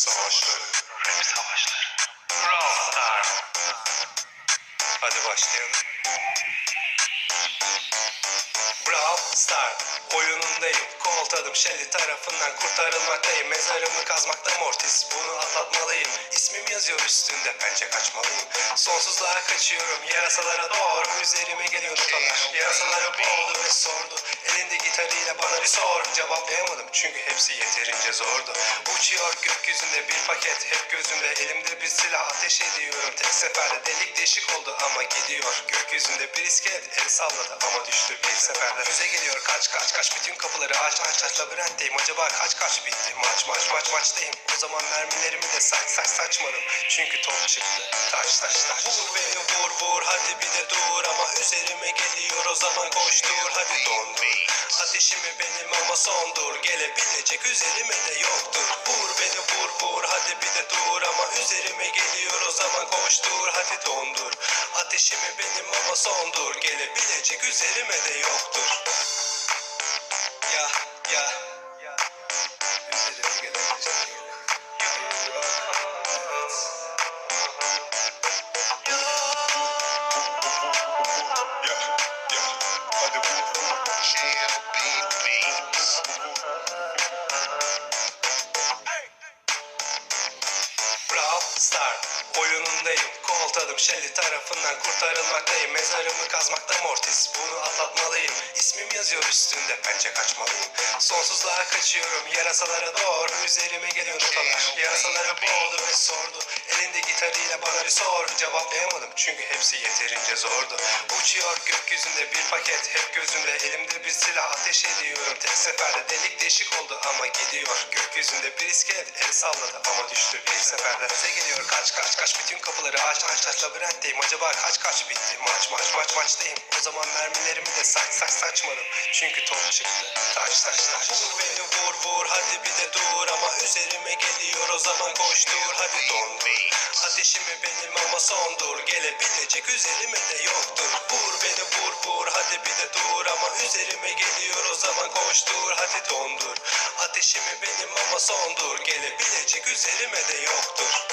savaşları. Rap savaşları. Brawl Stars. Hadi başlayalım. Brawl Star oyunundayım Koltadım Shelly tarafından kurtarılmaktayım. Mezarımı kazmakta Mortis Bunu atlatmalıyım. İsmim yazıyor üstünde Bence kaçmalıyım. Sonsuzluğa kaçıyorum Yarasalara doğru. Üzerime geliyor notalar Yarasaları boğdu ve sordu. Elinde gitarıyla bana bir sor. Cevaplayamadım çünkü hepsi yeterince zordu. Uçuyor gökyüzünde bir paket Hep gözümde. Elimde bir silah ateş ediyorum. Tek seferde delik deşik oldu ama gidiyor. Gökyüzünde bir iskelet el salladı ama düştü bir seferde. Füze geliyor kaç kaç kaç. Bütün kapıları aç aç aç labirentteyim Acaba kaç kaç bitti? Maç maç maç maçtayım. O zaman mermilerimi de saç saç saçmadım. Çünkü top çıktı. Taş taş taş. Vur beni vur vur. Hadi bir de dur. Ama üzerime geliyor. O zaman koştur. Hadi dondur. Ateşimi benim ama sondur. Gelebilecek üzerime de yoktur. Vur beni vur vur. Hadi bir de dur. Ama üzerime geliyor. O zaman koştur. Hadi dondur. Ateşimi benim ama sondur. Gelebilecek üzerime de yoktur Koltadım Shelly tarafından kurtarılmaktayım. Mezarımı kazmakta Mortis Bunu atlatmalıyım. İsmim yazıyor üstünde Bence kaçmalıyım. Sonsuzluğa kaçıyorum Yarasalara doğru Üzerime geliyor notalar. Yarasaları boğdu ve sordu. Elinde gitarıyla bana bir sor. Cevaplayamadım çünkü hepsi yeterince zordu. Uçuyor gökyüzünde bir paket Hep gözümde elimde bir silah ateş ediyorum. Tek seferde delik deşik oldu ama gidiyor. Gökyüzünde bir iskelet el salladı ama düştü bir seferde. Bize geliyor kaç kaç kaç. Bütün kapıları aç aç aç labirentteyim Acaba kaç kaç bitti maç maç maç maçtayım. O zaman mermilerimi de saç saç saçmadım. Çünkü top çıktı. Taş taş taş. Vur beni vur vur. Hadi bir de dur. Ama üzerime geliyor. O zaman koştur Hadi dondur. Ateşimi benim ama sondur Gelebilecek üzerime de yoktur. Vur beni vur vur. Hadi bir de dur. Ama üzerime geliyor. O zaman koştur Hadi dondur. Ateşimi benim ama sondur Gelebilecek üzerime de yoktur